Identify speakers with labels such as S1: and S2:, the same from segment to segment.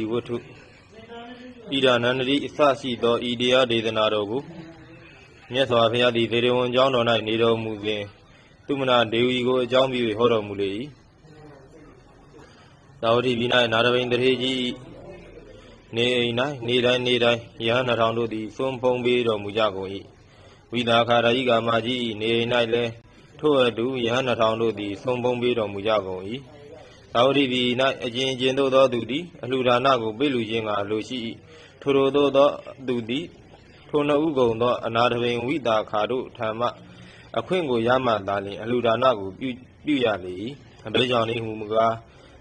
S1: ဤဝတ္ထုဣဒာနန္ဒတိအစရှိသောဤတရားဒေသနာတော်ကိုမြတ်စွာဘုရားသည်သေရဝံကျောင်းတော်၌နေတော်မူစဉ်သူမနာဒေဝီကိုအကြောင်းပြု၍ဟောတော်မူလေ၏သာဝတိပြည်၌နာရဘိန်တထေကြီးနေအိမ်၌နေတိုင်းနေတိုင်းယဟန်နှထောင်တို့သည်သွန်းဖုံးပေးတော်မူကြကုန်၏ဝိသာခာရိကာမကြီး၏နေအိမ်၌လည်းထို့အတူယဟန်နှထောင်တို့သည်သွန်းဖုံးပေးတော်မူကြကုန်၏ သာဝတိပြည်၌အကျဉ်အကျဉ်သို့သောသူသည်အလှူဒါနကိုပေးလူခြင်းကအလိုရှိ၏ထိုထိုသို့သောသူသည်ထိုနှစ်ဥကုံသောအနာတပင်ဝိသာခာတို့ထံမှအခွင့်ကိုရမှသာလျှင်အလှူဒါနကိုပြုပြုရလေ၏အဘိကြောင့်ဤဟူမူကား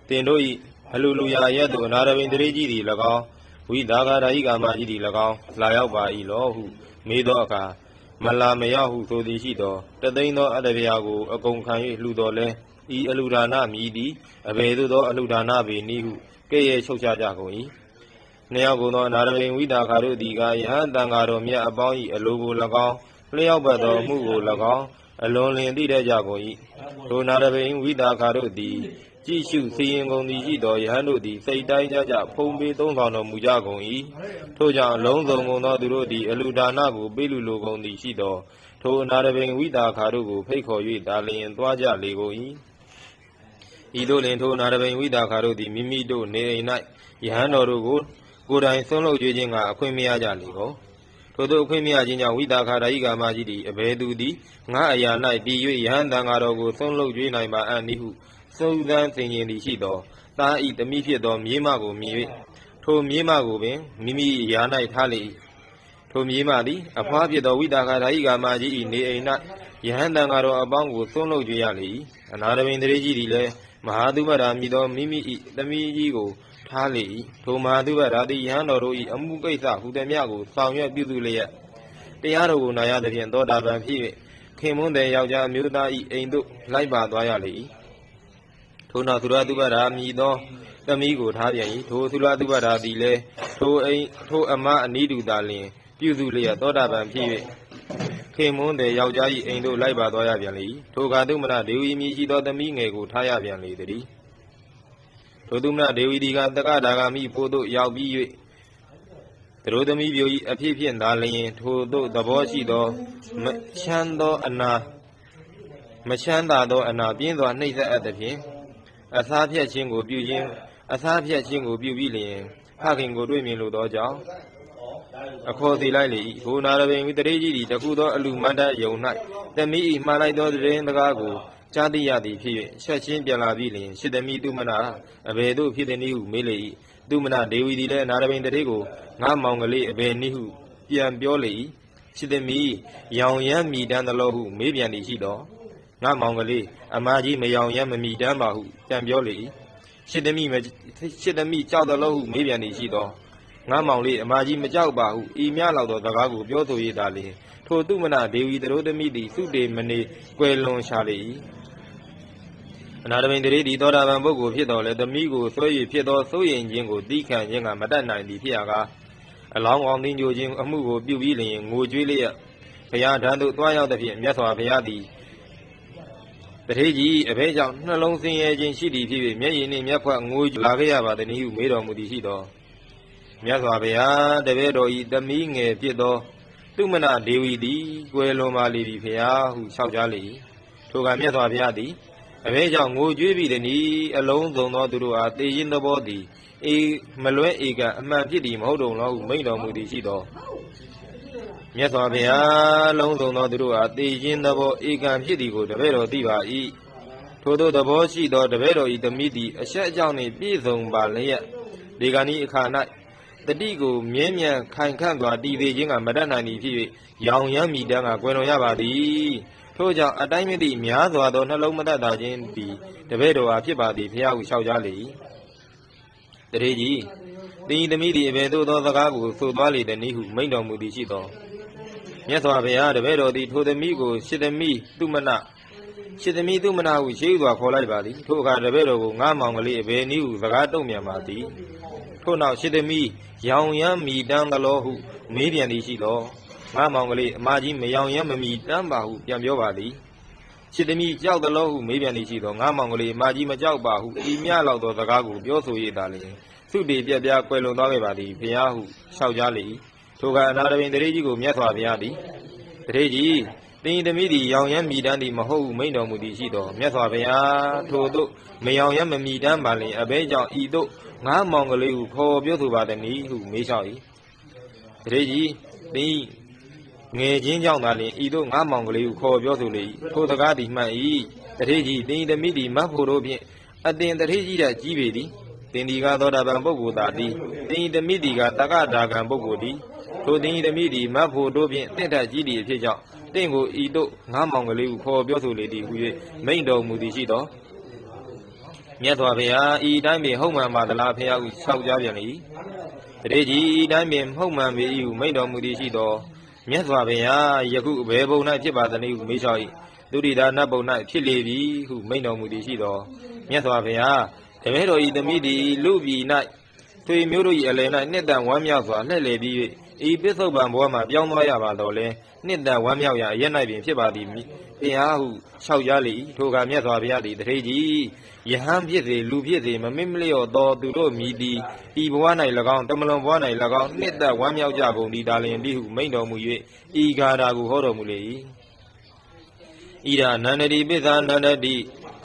S1: တင်တို့၏အလှူလူရာရက်သို့အနာတပင်တရေကြီးသည်၎င်းဝိသာဂရာဤကာမကြီးသည်၎င်းလာရောက်ပါ၏လောဟုမေးသောအခါမလာမရောက်ဟုဆိုသည်ရှိသောတသိန်းသောအတ္တဗျာကိုအကုန်ခံ၍လှူတော်လဲ ဤအလှူဒါနမြည်သည်အဘယ်သို့သော အလှူဒါနပေနည်းဟုကဲ့ရဲ့ချုပ်ချကြကုန်၏နှစ်ယောက်ကုန်သောအနာရပိန်ဝိတာခါတို့သည်ကယဟန်တန်ဃာတော်မြတ်အပေါင်း၏အလိုကို၎င်းလျှောက်ပတ်သောမှုကို၎င်းအလွန်လင်သိတတ်ကြကုန်၏ထိုနာရပိန်ဝိတာခါတို့သည်ကြည့်ရှုစီရင်ကုန်သည်ရှိသောယဟန်တို့သည်စိတ်တိုင်းကြကြဖုံးပေးသုံးဆောင်တော်မူကြကုန်၏ထို့ကြောင့်အလုံးစုံကုန်သောသူတို့သည်အလူဒါနကိုပေးလူလိုကုန်သည်ရှိသောထိုအနာရပိန်ဝိတာခါတို့ကိုဖိတ်ခေါ်၍ဒါလျင်သွားကြလေကုန်၏ ဤသို့လင်ထိုနာရပိန်ဝိတာခါတို့သည်မိမိတို့နေအိမ်၌ယဟန်တော်တို့ကိုကိုယ်တိုင်ဆုံးလုပ်ကြွေးခြင်းကအခွင့်မရကြလေကုန်ထို့သောအခွင့်မရခြင်းကြောင့်ဝိတာခါရာဤကာမကြီးသည်အဘယ်သူသည်ငါအရာ၌တည်၍ယဟန်တန်ဃာတော်ကိုဆုံးလုပ်ကြွေးနိုင်ပါအံ့နည်းဟုစုံစမ်းဆင်ခြင်သည်ရှိသောတာဤတမိဖြစ်သောမြေးမကိုမြင်၍ထိုမြေးမကိုပင်မိမိအရာ၌ထားလေ၏ထိုမြေးမသည်အဖွားဖြစ်သောဝိတာခါရာဤကာမကြီး၏နေအိမ်၌ယဟန်တန်ဃာတော်အပေါင်းကိုဆုံးလုပ်ကြွေးရလေ၏အနာရဘိန်တရေကြီးသည်လည်း မဟာသုမရာမြည်သောမိမိ၏တမိကြီးကိုထားလေ၏ထိုမဟာသုဘရာတိယဟန်တော်တို့၏အမှုကိစ္စဟူသည်မြကိုဆောင်ရွက်ပြုစုလျက်တရားတော်ကိုနာရသဖြင့်သောတာပန်ဖြစ်၍ခင်မွန်းတဲ့ယောက်ျားအမျိုးသား၏အိမ်သို့လိုက်ပါသွားရလေ၏ထိုနောက်သုရသုဘရာမြည်သောသမီးကိုထားပြန်၏ထိုသုရသုဘရာသည်လည်းထိုအိမ်ထိုအမအနီးတူသာလျှင်ပြုစုလျက်သောတာပန်ဖြစ်၍ ခင်မွန်းတဲ့ယောက်ျား၏အိမ်သို့လိုက်ပါသွားရပြန်လေ၏ထိုကာတုမနဒေဝီမြည်ရှိသောသမီးငယ်ကိုထားရပြန်လေသည်ထိုသူမနဒေဝီဒီကတက္ကဒါဂမိဖို့သို့ရောက်ပြီး၍သရိုသမီးပြို၏အဖြစ်ဖြင့်သာလျင်ထိုသို့သဘောရှိသောမချမ်းသောအနာမချမ်းသာသောအနာပြင်းစွာနှိမ့်ဆက်အပ်သဖြင့်အစားဖြတ်ခြင်းကိုပြုခြင်းအစားဖြတ်ခြင်းကိုပြုပြီးလျင်ဖခင်ကိုတွေ့မြင်လိုသောကြောင့် အခေါ်စီလိုက်လေ၏ထိုနာရပင်ဝိတရေကြီးသည်တခုသောအလူမန္တယုံ၌တမိ၏မှားလိုက်သောတရင်တကားကိုကြားသိရသည်ဖြစ်၍ဆက်ချင်းပြန်လာပြီးလျင်ရှစ်သမီးသူမနာအဘယ်သို့ဖြစ်သည်နည်းဟုမေးလေ၏သူမနာဒေဝီသည်လည်းနာရပင်တရေကိုငါမောင်ကလေးအဘယ်နည်းဟုပြန်ပြောလေ၏ရှစ်သမီးရောင်ရမ်းမိတန်းသလိုဟုမေးပြန်သည်ရှိသောငါမောင်ကလေးအမကြီးမရောင်ရမ်းမမိတန်းပါဟုပြန်ပြောလေ၏ရှစ်သမီးမရှစ်သမီးကြောက်သလိုဟုမေးပြန်သည်ရှိသော ငါမောင်လေးအမကြီးမကြောက်ပါဟုဤမြလောက်သောစကားကိုပြောဆိုရတာလေထိုသူမနာဒေဝီသတို့သမီးသည်စုတေမနေကွယ်လွန်ရှာလေ၏အနာတမိန်တရေဒီသောတာပန်ပုဂ္ဂိုလ်ဖြစ်တော်လဲသမီးကိုဆွဲ၍ဖြစ်သောစိုးရင်ခြင်းကိုသိခံခြင်းကမတတ်နိုင်သည်ဖြစ်ရကားအလောင်းကောင်းသိညိုခြင်းအမှုကိုပြုပြီးလျင်ငိုကြွေးလျက်ဘုရားဓာတ်သို့တွားရောက်သဖြင့်မြတ်စွာဘုရားသည်တထေကြီးအဘဲကြောင့်နှလုံးဆင်းရဲခြင်းရှိသည်ဖြစ်၍မျက်ရည်နှင့်မျက်ခွက်ငိုကြလာခဲ့ရပါသည်ဟုမေးတော်မူသည်ရှိသော မြတ်စွာဘုရားတပည့်တော်ဤသမီးငယ်ဖြစ်သော သူမနာဒေဝီသည်ကွယ်လွန်ပါလေပြီဖုရားဟုလျှောက်ကြလေ၏ထိုကမြတ်စွာဘုရားသည်အဘဲကြောင့်ငိုကြွေးပြီးသည်နီအလုံးစုံသောသူတို့အားတေရင်သဘောသည်အေမလွဲဧကအမှန်ဖြစ်သည်မဟုတ်တုံလောဟုမိန့်တော်မူသည်ရှိသောမြတ်စွာဘုရားလုံးစုံသောသူတို့အားတေရင်သဘောဧကံဖြစ်သည်ကိုတပည့်တော်သိပါ၏ထိုသောသဘောရှိသောတပည့်တော်ဤသမီးသည်အဆက်အကြောင်းနှင့်ပြည့်စုံပါလျက်ဒီကနေ့အခါ၌ တတိကိုမြဲမြံခိုင်ခန့်စွာတည်သေးခြင်းကမတတ်နိုင်သည်ဖြစ်၍ရောင်ရမ်းမိတန်းကကွယ်လွန်ရပါသည်ထို့ကြောင့်အတိုင်းမသိများစွာသောနှလုံးမတတ်တာခြင်းသည်တပည့်တော်အားဖြစ်ပါသည်ဖျားဟုလျှောက်ကြလေ၏တရေကြီးတင်းသမီးသည်အဘယ်သို့သောစကားကိုဆိုသွားလေသည်နည်းဟုမိန့်တော်မူသည်ရှိသောမြတ်စွာဘုရားတပည့်တော်သည်ထိုသမီးကိုရှစ်သမီးသူမနရှစ်သမီးသူမနာဟုရှေးဥစွာခေါ်လိုက်ပါသည်ထိုအခါတပည့်တော်ကိုငါမောင်ကလေးအဘယ်နည်းဟုစကားတုံ့ပြန်ပါသည် ထို့နောက်ရှစ်သမီးရောင်ရမ်းမိတန်းသလောဟု မေးပြန်သည်ရှိသောငါမောင်ကလေးအမကြီးမရောင်ရမ်းမမိတန်းပါဟုပြန်ပြောပါသည်ရှစ်သမီးကြောက်သလောဟုမေးပြန်သည်ရှိသောငါမောင်ကလေးအမကြီးမကြောက်ပါဟုဤမြလောက်သောစကားကိုပြောဆိုရတာလျင်စသုတေပြက်ပြားကွယ်လွန်သွားခဲ့ပါသည်ဘုရားဟုလျှောက်ကြလေ၏ထိုကအနာတပင်တရေကြီးကိုမြတ်စွာဘုရားသည်တရေကြီး တင်းသမီးသည်ရောင်ရမ်းမိတမ်းသည်မဟုတ်ဟုမိန့်တော်မူသည်ရှိသောမြတ်စွာဘုရားထိုတို့မရောင်ရမ်းမမိတမ်းပါလင်အဘဲကြောင့်ဤတို့ငါမောင်ကလေးဟုခေါ်ပြောဆိုပါသည်နီဟုမေးလျှောက်၏တရေကြီးတင်းငယ်ချင်းကြောင့်သာလျှင်ဤတို့ငါမောင်ကလေးဟုခေါ်ပြောဆိုလေ၏ထိုစကားသည်မှန်၏တရေကြီးတင်းသမီးသည်မတ်ဖို့တို့ဖြင့်အတင်တရေကြီးတဲ့ကြီးပေသည်တင်ဒီကသောတာပန်ပုဂ္ဂိုလ်သာသည်တင်းသမီးသည်ကတက္ကဒါကံပုဂ္ဂိုလ်သည်ထိုတင်းသမီးသည်မတ်ဖို့တို့ဖြင့်တင့်ထက်ကြီးသည်အဖြစ်ကြောင့် တင့်ကိုဤတို့ငါမောင်ကလေးဟုခေါ်ပြောဆိုလေသည်ဟု၍မိန့်တော်မူသည်ရှိသောမြတ်စွာဘုရားဤတိုင်းပင်ဟုတ်မှန်ပါသလားဖះဟုဆောက်ကြပြန်၏တရေကြီးဤတိုင်းပင်ဟုတ်မှန်ပေ၏ဟုမိန့်တော်မူသည်ရှိသောမြတ်စွာဘုရားယခုအဘယ်ဘုံ၌ဖြစ်ပါသနည်းဟုမေးလျှောက်၏ဒုတိယနတ်ဘုံ၌ဖြစ်လေပြီဟုမိန့်တော်မူသည်ရှိသောမြတ်စွာဘုရားတပည့်တော်ဤသမီးသည်လူပြည်၌သွေမျိုးတို့၏အလယ်၌နှစ်တန်ဝမ်းမြောက်စွာလှည့်လည်ပြီး၍ ဤပစ္စုပန်ဘဝမှာပြောင်းသွားရပါတော့လဲနှစ်တန်ဝမ်းမြောက်ရာအရက်၌ပင်ဖြစ်ပါသည်တရားဟုလျှောက်ရလေ၏ထိုကမြတ်စွာဘုရားသည်တရေကြီးယဟန်ဖြစ်စေလူဖြစ်စေမမင်းမလျော့သောသူတို့မြည်သည်ဤဘဝ၌၎င်းတမလွန်ဘဝ၌၎င်းနှစ်သက်ဝမ်းမြောက်ကြကုန်သည်ဒါလင်တိဟုမိန့်တော်မူ၍ဤဂါထာကိုဟောတော်မူလေ၏ဣရာနန္ဒတိပိဿာနန္ဒတိ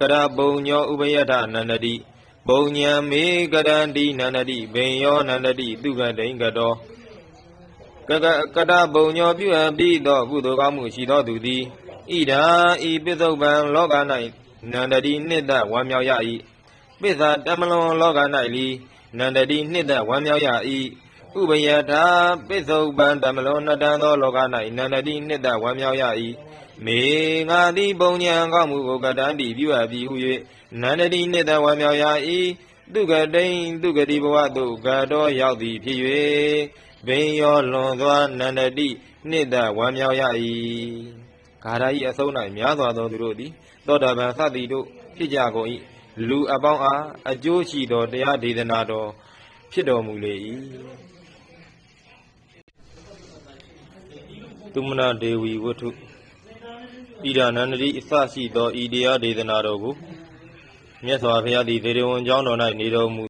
S1: ကရပုံညောဥပယထနန္ဒတိပုံညံမေကရန္တိနန္ဒတိဘိညောနန္ဒတိသူကတိန်ကတော ကကကတပုံညောပြုအပ်ပြီးသောကုသိုလ်ကောင်းမှုရှိသောသူသည်ဣဒာဤပိဿုပံလောက၌နန္ဒတိနှစ်သက်ဝမ်းမြောက်ရ၏ပိဿာတမလွန်လောက၌လီနန္ဒတိနှစ်သက်ဝမ်းမြောက်ရ၏ဥပယထာပိဿုပံတမလွန်နှစ်တန်းသောလောက၌နန္ဒတိနှစ်သက်ဝမ်းမြောက်ရ၏မေငါသည်ပုံညံကောင်းမှုကိုကတန်းတည်ပြုအပ်ပြီးဟု၍နန္ဒတိနှစ်သက်ဝမ်းမြောက်ရ၏ သူကတိန်သူကတိဘဝသို့ကတော်ရောက်သည်ဖြစ်၍ဘိညောလွန်စွာနန္ဒတိနှစ်သက်ဝမ်းမြောက်ရ၏ဂါရဤအဆုံး၌များစွာသောသူတို့သည်သောတာပန်သတိတို့ဖြစ်ကြကုန်၏လူအပေါင်းအားအကျိုးရှိသောတရားဒေသနာတော်ဖြစ်တော်မူလေ၏သုမနာဒေဝီဝတ္ထုဣဒာနန္ဒတိအစရှိသောဤတရားဒေသနာတော်ကို မြတ်စွာဘုရားသည်ဒေရဝံကျောင်းတော်၌နေတော်မူ